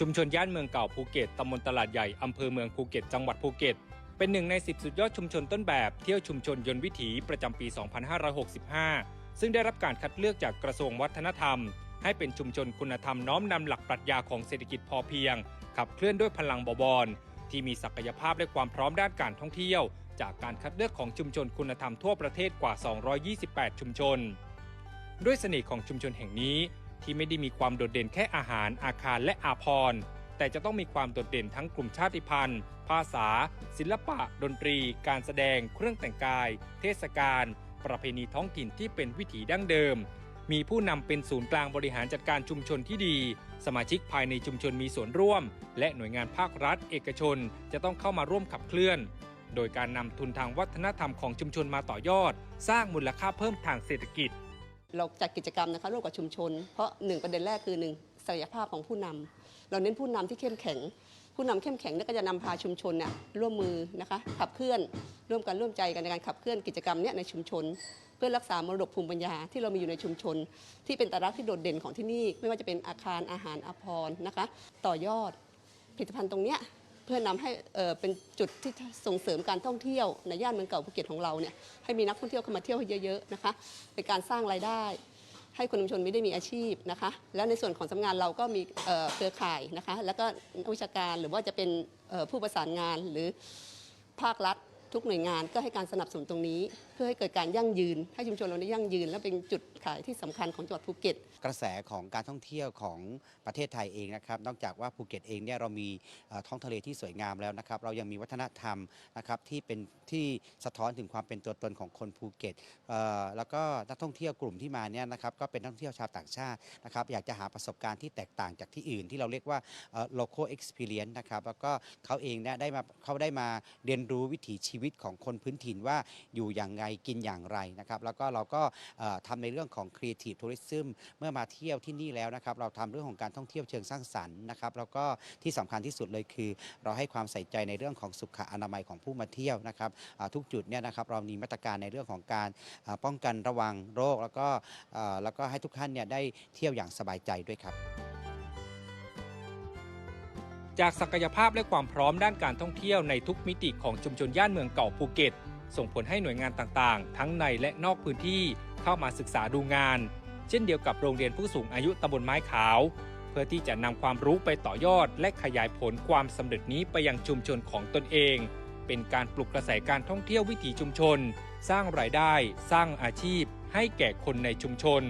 ชุมชนย่านเมืองเก่าภูเก็ตตำบลตลาดใหญ่อำเภอเมืองภูเก็ต จังหวัดภูเก็ต เป็นหนึ่งใน 10 สุดยอดชุมชนต้นแบบเที่ยวชุมชนยนต์วิถีประจำปี 2565 ซึ่งได้รับการคัดเลือกจากกระทรวงวัฒนธรรม ให้เป็นชุมชนคุณธรรมน้อมนำหลักปรัชญาของเศรษฐกิจพอเพียง ขับเคลื่อนด้วยพลังบวรที่มีศักยภาพและความพร้อมด้านการท่องเที่ยว จากการคัดเลือกของชุมชนคุณธรรมทั่วประเทศกว่า 228 ชุมชน ด้วยเสน่ห์ของชุมชนแห่งนี้ ที่ไม่ได้มีความโดดเด่นแค่อาหารอาคารและอาพรณ์แต่จะต้องมีความโดดเด่นทั้งกลุ่มชาติพันธุ์ ภาษา ศิลปะ ดนตรี การแสดง เครื่องแต่งกาย เทศกาลประเพณีท้องถิ่นที่เป็นวิถีดั้งเดิม มีผู้นำเป็นศูนย์กลางบริหารจัดการชุมชนที่ดี สมาชิกภายในชุมชนมีส่วนร่วม และหน่วยงานภาครัฐ เอกชน จะต้องเข้ามาร่วมขับเคลื่อน โดยการนำทุนทางวัฒนธรรมของชุมชนมาต่อยอด สร้างมูลค่าเพิ่มทางเศรษฐกิจ เราจัดกิจกรรมนะคะร่วมกับชุมชน เพราะหนึ่งประเด็นแรกคือหนึ่งศักยภาพของผู้นำเราเน้นผู้นำที่เข้มแข็ง ผู้นำเข้มแข็งเนี่ยก็จะนำพาชุมชนเนี่ยร่วมมือนะคะขับเคลื่อนร่วมกันร่วมใจกันในการขับเคลื่อนกิจกรรมเนี่ยในชุมชน เพื่อรักษามรดกภูมิปัญญาที่เรามีอยู่ในชุมชน ที่เป็นตลักษณ์ที่โดดเด่นของที่นี่ ไม่ว่าจะเป็นอาคารอาหารอภรนะคะ ต่อยอดผลิตภัณฑ์ตรงเนี้ย เพื่อนำให้เป็นจุดที่ส่งเสริมการท่องเที่ยวในย่านเมืองเก่าภูเก็ตของเราเนี่ยให้มีนักท่องเที่ยวเข้ามาเที่ยวเยอะๆนะคะเป็นการสร้างรายได้ ให้คนชุมชนไม่ได้มีอาชีพนะคะแล้วในส่วนของสำนักงานเราก็มีเครือข่ายนะคะแล้วก็นักวิชาการหรือว่าจะเป็นผู้ประสานงานหรือภาครัฐ ทุกหน่วยงานก็ให้การสนับสนุนตรงนี้ เพื่อให้เกิดการยั่งยืน ให้ชุมชนเราได้ยั่งยืน และเป็นจุดขายที่สำคัญของจังหวัดภูเก็ต กระแสของการท่องเที่ยวของประเทศไทยเองนะครับนอกจากว่าภูเก็ตเองเนี่ยเรามีท้องทะเลที่สวยงามแล้วนะครับเรายังมีวัฒนธรรมนะครับที่เป็นที่สะท้อนถึงความเป็นตัวตนของคนภูเก็ตแล้วก็นักท่องเที่ยวกลุ่มที่มาเนี่ยนะครับก็เป็นนักท่องเที่ยวชาวต่างชาตินะครับอยากจะหาประสบการณ์ที่แตกต่างจากที่อื่น ที่เราเรียกว่า local experience นะครับแล้วก็เขาเองเนี่ยได้มาเขาได้มาเรียนรู้วิถีชีวิตีวิตของคนพื้นถิ่นว่าอยู่อย่างไรกินอย่างไรนะครับ แล้วก็เราก็เอ่อทำในเรื่องของ creative tourism เมื่อมาเที่ยวที่นี่แล้วนะครับ เราทำเรื่องของการท่องเที่ยวเชิงสร้างสรรค์นะครับ แล้วก็ที่สำคัญที่สุดเลยคือ เราให้ความใส่ใจในเรื่องของสุขอนามัยของผู้มาเที่ยวนะครับทุกจุดเนี่ยนะครับเรามีมาตรการในเรื่องของการป้องกันระวังโรค แล้วก็แล้วก็ให้ทุกท่านเนี่ยได้เที่ยวอย่างสบายใจด้วยครับ จากศักยภาพและความพร้อมด้านการท่องเที่ยวในทุกมิติของชุมชนย่านเมืองเก่าภูเก็ต ส่งผลให้หน่วยงานต่างๆ ทั้งในและนอกพื้นที่เข้ามาศึกษาดูงาน เช่นเดียวกับโรงเรียนผู้สูงอายุตำบลไม้ขาว เพื่อที่จะนำความรู้ไปต่อยอด และขยายผลความสำเร็จนี้ไปยังชุมชนของตนเอง เป็นการปลุกกระแสการท่องเที่ยววิถีชุมชน สร้างรายได้ สร้างอาชีพ ให้แก่คนในชุมชน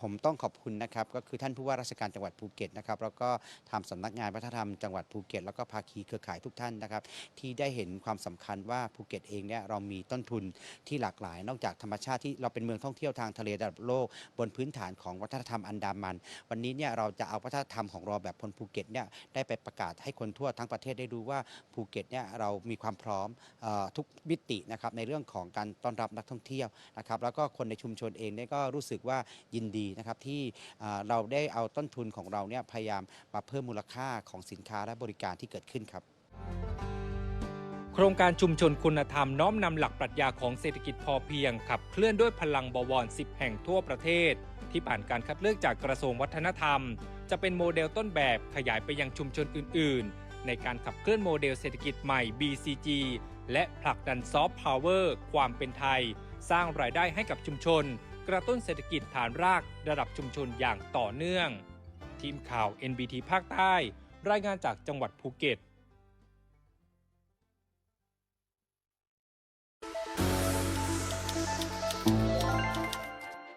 ผมต้องขอบคุณนะครับก็คือท่านผู้ว่าราชการจังหวัดภูเก็ตนะครับแล้วก็ทางสำนักงานวัฒนธรรมจังหวัดภูเก็ตแล้วก็ภาคีเครือข่ายทุกท่านนะครับที่ได้เห็นความสำคัญว่าภูเก็ตเองเนี่ยเรามีต้นทุนที่หลากหลาย นอกจากธรรมชาติที่เราเป็นเมืองท่องเที่ยวทางทะเลระดับโลก บนพื้นฐานของวัฒนธรรมอันดามัน วันนี้เนี่ยเราจะเอาวัฒนธรรมของเราแบบคนภูเก็ตเนี่ยได้ไปประกาศให้คนทั่วทั้งประเทศได้รู้ว่าภูเก็ตเนี่ยเรามีความพร้อมออทุกมิตินะครับในเรื่องของการต้อนรับนักท่องเที่ยวนะครับแล้วก็คนในชุมชนเองเนี่ยก็รู้สึกว่ายินดีนะครับที่เราได้เอาต้นทุนของเราเนี่ยพยายามมาเพิ่มมูลค่าของสินค้าและบริการที่เกิดขึ้นครับ โครงการชุมชนคุณธรรมน้อมนำหลักปรัชญาของเศรษฐกิจพอเพียงขับเคลื่อนด้วยพลังบวร 10 แห่งทั่วประเทศ ที่ผ่านการคัดเลือกจากกระทรวงวัฒนธรรม จะเป็นโมเดลต้นแบบขยายไปยังชุมชนอื่น ๆ ในการขับเคลื่อนโมเดลเศรษฐกิจใหม่ BCG และผลักดันซอฟต์พาวเวอร์ความเป็นไทย สร้างรายได้ให้กับชุมชน กระตุ้นเศรษฐกิจฐานรากระดับชุมชนอย่างต่อเนื่อง ทีมข่าว NBT ภาคใต้ รายงานจากจังหวัดภูเก็ต